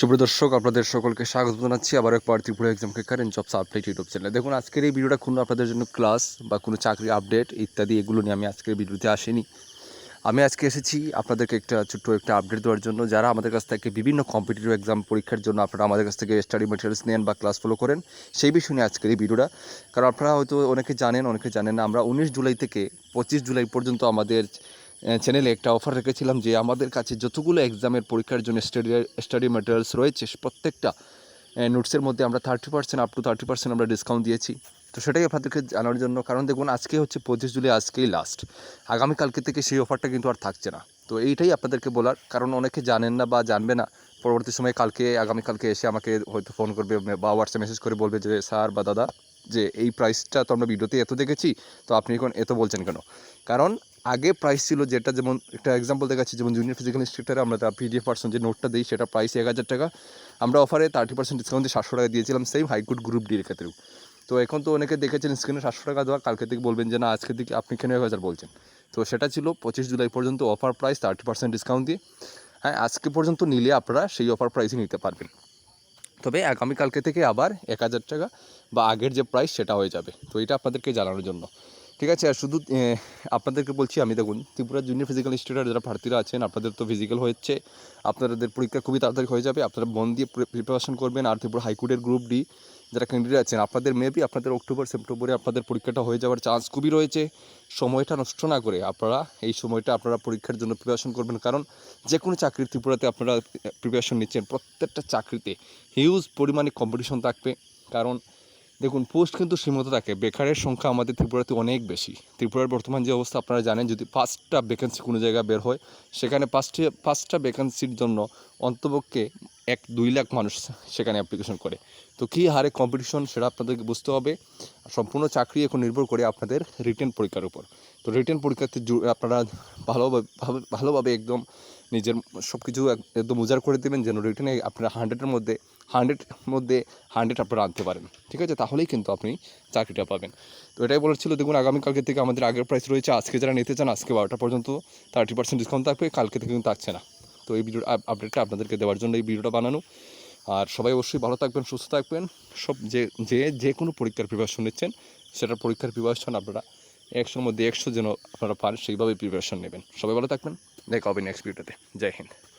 সুপ্রিয় দর্শক, আপনাদের সকলকে স্বাগত জানাচ্ছি। আবার একবার Tripura exam current jobs update YouTube চ্যানেলে। দেখুন, আজকের এই ভিডিওটা কোনো আপনাদের জন্য ক্লাস বা কোনো চাকরি আপডেট ইত্যাদি এগুলো নিয়ে আমি আজকের ভিডিওতে আসিনি। আমি আজকে এসেছি আপনাদেরকে একটা ছোট্ট একটা আপডেট দেওয়ার জন্য। যারা আমাদের কাছ থেকে বিভিন্ন কম্পিটিটিভ এক্সাম পরীক্ষার জন্য আপনারা আমাদের কাছ থেকে স্টাডি মেটেরিয়ালস নেন বা ক্লাস ফলো করেন, সেই বিষয় নিয়ে আজকের এই ভিডিওটা। কারণ আপনারা হয়তো অনেকে জানেন অনেকে জানেন না, আমরা উনিশ জুলাই থেকে পঁচিশ জুলাই পর্যন্ত আমাদের চ্যানেলে একটা অফার রেখেছিলাম যে আমাদের কাছে যতগুলো এক্সামের পরীক্ষার জন্য স্টাডি স্টাডি ম্যাটেরিয়ালস রয়েছে, প্রত্যেকটা নোটসের মধ্যে আমরা thirty percent up to thirty percent আমরা ডিসকাউন্ট দিয়েছি। তো সেটাই আপনাদেরকে জানার জন্য, কারণ দেখুন, আজকে হচ্ছে পঁচিশ জুলাই, আজকেই লাস্ট আগামীকালকে থেকে সেই অফারটা কিন্তু আর থাকছে না। তো এইটাই আপনাদেরকে বলার, কারণ অনেকে জানেন না বা জানবে না। পরবর্তী সময় কালকে, আগামীকালকে এসে আমাকে হয়তো ফোন করবে বা হোয়াটসঅ্যাপ মেসেজ করে বলবে যে, স্যার বা দাদা, যে এই প্রাইসটা তো আমরা ভিডিওতে এত দেখেছি, তো আপনি এখন এত বলছেন কেন? কারণ আগে প্রাইস ছিল যেটা যেমন, একটা এক্সাম্পল দেখাচ্ছি, যেমন জুনিয়র ফিজিক্যাল ইনস্টিটিউটারে আমরা তার পিডিএফ পার্সন যে নোটটা দিই, সেটা প্রাইস এক হাজার টাকা। আমরা অফারে থার্টি পার্সেন্ট ডিসকাউন্ট দিয়ে সাতশো টাকা দিয়েছিলাম সেম হাইকুড গ্রুপ ডির ক্ষেত্রেও। তো এখন তো অনেকে দেখেছেন স্ক্রিনে সাতশো টাকা দেওয়া কালকে থেকে বলবেন যে, না, আজকে থেকে আপনি কেন এক হাজার বলছেন? তো সেটা ছিল পঁচিশ জুলাই পর্যন্ত offer price thirty percent discount দিয়ে। হ্যাঁ আজকে পর্যন্ত নিলে আপনারা সেই অফার প্রাইসে নিতে পারবেন। তবে আগামীকালকে থেকে আবার এক হাজার টাকা বা আগের যে প্রাইস সেটা হয়ে যাবে। তো এটা আপনাদেরকে জানানোর জন্য। ঠিক আছে, আর শুধু আপনাদেরকে বলছি আমি দেখুন, ত্রিপুরা জুনিয়র ফিজিক্যাল ইনস্টিটিউটের যারা প্রার্থীরা আছেন, আপনাদের তো ফিজিক্যাল হচ্ছে আপনাদের পরীক্ষা খুবই তাড়াতাড়ি হয়ে যাবে, আপনারা মন দিয়ে প্রিপারেশন করবেন, আর ত্রিপুরা হাইকোর্টের গ্রুপ ডি যারা ক্যান্ডিডেট আছেন, আপনাদের মেবি আপনাদের অক্টোবর সেপ্টেম্বরে আপনাদের পরীক্ষাটা হয়ে যাওয়ার চান্স খুবই রয়েছে। সময়টা নষ্ট না করে আপনারা এই সময়টা আপনারা পরীক্ষার জন্য প্রিপারেশন করবেন, কারণ যে কোনো চাকরির ত্রিপুরাতে আপনারা প্রিপারেশন নিচ্ছেন, প্রত্যেকটা চাকরিতে হিউজ পরিমাণে কম্পিটিশন থাকবে, কারণ দেখুন, পোস্ট কিন্তু সীমিত থাকে। বেকারের সংখ্যা আমাদের ত্রিপুরাতে অনেক বেশি। ত্রিপুরার বর্তমান যে অবস্থা আপনারা জানেন, যদি পাঁচটা ভ্যাকেন্সি কোনো জায়গায় বের হয়, সেখানে পাঁচটি, পাঁচটা ভ্যাকেন্সির জন্য অন্তপক্ষে এক, দুই লাখ মানুষ সেখানে অ্যাপ্লিকেশন করে। তো কী হারে কম্পিটিশন সেটা আপনাদেরকে বুঝতে হবে। সম্পূর্ণ চাকরি এখন নির্ভর করে আপনাদের রিটেন পরীক্ষার উপর। তো রিটেন পরীক্ষাতে আপনারা ভালোভাবে ভালোভাবে একদম নিজের সব কিছু এক- একদম উজাড় করে দেবেন যেন রিটার্নে আপনারা হান্ড্রেডের মধ্যে হান্ড্রেড মধ্যে হান্ড্রেড আপনারা আনতে পারেন। ঠিক আছে? তাহলেই কিন্তু আপনি চাকরিটা পাবেন। তো এটাই বলার ছিল। দেখুন, আগামীকালকে থেকে আমাদের আগের প্রাইস রয়েছে। আজকে যারা নিতে চান, আজকে বারোটা পর্যন্ত থার্টি পার্সেন্ট ডিসকাউন্ট থাকবে। কালকে থেকে কিন্তু থাকছে না। তো এই ভিডিও আপডেটটা আপনাদেরকে দেওয়ার জন্য এই ভিডিওটা বানানো। আর সবাই অবশ্যই ভালো থাকবেন, সুস্থ থাকবেন। সব যে যে যে কোনো পরীক্ষার প্রিপারেশন নিচ্ছেন, সেটার পরীক্ষার প্রিপারেশন আপনারা একশোর মধ্যে একশো যেন আপনারা পারেন সেইভাবে প্রিপারেশন নেবেন। সবাই ভালো থাকবেন। देखो अभी नेक्स्ट वीडियो ते जय हिंद।